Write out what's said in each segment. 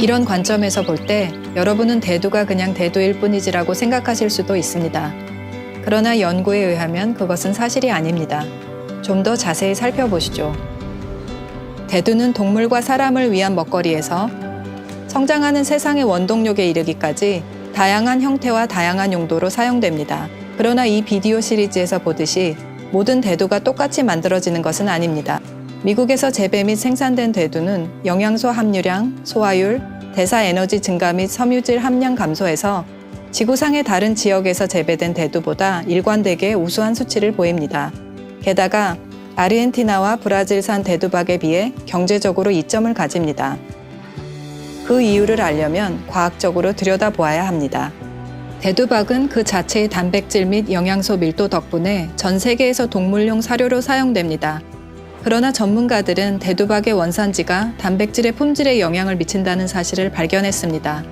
이런 관점에서 볼 때 여러분은 대두가 그냥 대두일 뿐이지라고 생각하실 수도 있습니다. 그러나 연구에 의하면 그것은 사실이 아닙니다. 좀 더 자세히 살펴보시죠. 대두는 동물과 사람을 위한 먹거리에서 성장하는 세상의 원동력에 이르기까지 다양한 형태와 다양한 용도로 사용됩니다. 그러나 이 비디오 시리즈에서 보듯이 모든 대두가 똑같이 만들어지는 것은 아닙니다. 미국에서 재배 및 생산된 대두는 영양소 함유량, 소화율, 대사 에너지 증가 및 섬유질 함량 감소에서 지구상의 다른 지역에서 재배된 대두보다 일관되게 우수한 수치를 보입니다. 게다가 아르헨티나와 브라질산 대두박에 비해 경제적으로 이점을 가집니다. 그 이유를 알려면 과학적으로 들여다보아야 합니다. 대두박은 그 자체의 단백질 및 영양소 밀도 덕분에 전 세계에서 동물용 사료로 사용됩니다. 그러나 전문가들은 대두박의 원산지가 단백질의 품질에 영향을 미친다는 사실을 발견했습니다.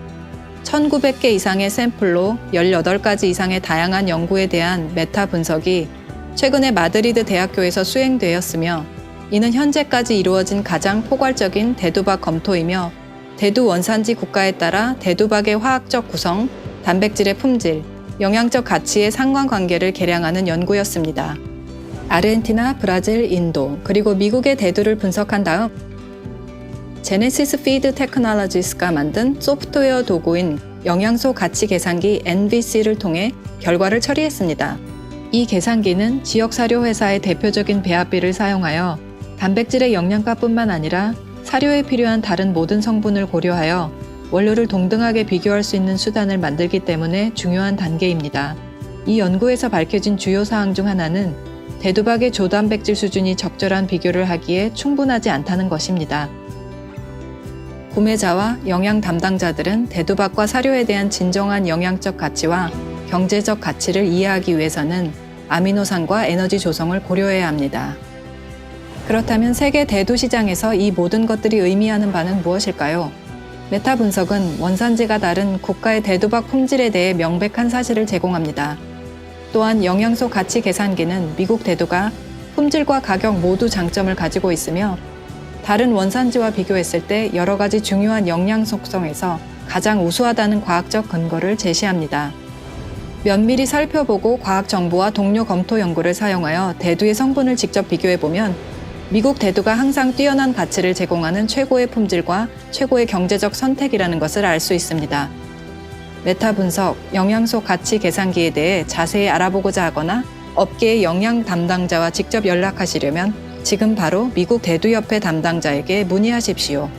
1900개 이상의 샘플로 18가지 이상의 다양한 연구에 대한 메타 분석이 최근에 마드리드 대학교에서 수행되었으며 이는 현재까지 이루어진 가장 포괄적인 대두박 검토이며 대두 원산지 국가에 따라 대두박의 화학적 구성, 단백질의 품질, 영양적 가치의 상관관계를 계량하는 연구였습니다. 아르헨티나, 브라질, 인도, 그리고 미국의 대두를 분석한 다음 제네시스 피드 테크놀로지스가 만든 소프트웨어 도구인 영양소 가치 계산기 NVC를 통해 결과를 처리했습니다. 이 계산기는 지역 사료 회사의 대표적인 배합비를 사용하여 단백질의 영양가뿐만 아니라 사료에 필요한 다른 모든 성분을 고려하여 원료를 동등하게 비교할 수 있는 수단을 만들기 때문에 중요한 단계입니다. 이 연구에서 밝혀진 주요 사항 중 하나는 대두박의 조단백질 수준이 적절한 비교를 하기에 충분하지 않다는 것입니다. 구매자와 영양 담당자들은 대두박과 사료에 대한 진정한 영양적 가치와 경제적 가치를 이해하기 위해서는 아미노산과 에너지 조성을 고려해야 합니다. 그렇다면 세계 대두 시장에서 이 모든 것들이 의미하는 바는 무엇일까요? 메타 분석은 원산지가 다른 국가의 대두박 품질에 대해 명백한 사실을 제공합니다. 또한 영양소 가치 계산기는 미국 대두가 품질과 가격 모두 장점을 가지고 있으며 다른 원산지와 비교했을 때 여러 가지 중요한 영양 속성에서 가장 우수하다는 과학적 근거를 제시합니다. 면밀히 살펴보고 과학 정보와 동료 검토 연구를 사용하여 대두의 성분을 직접 비교해 보면 미국 대두가 항상 뛰어난 가치를 제공하는 최고의 품질과 최고의 경제적 선택이라는 것을 알 수 있습니다. 메타 분석, 영양소 가치 계산기에 대해 자세히 알아보고자 하거나 업계의 영양 담당자와 직접 연락하시려면 지금 바로 미국 대두협회 담당자에게 문의하십시오.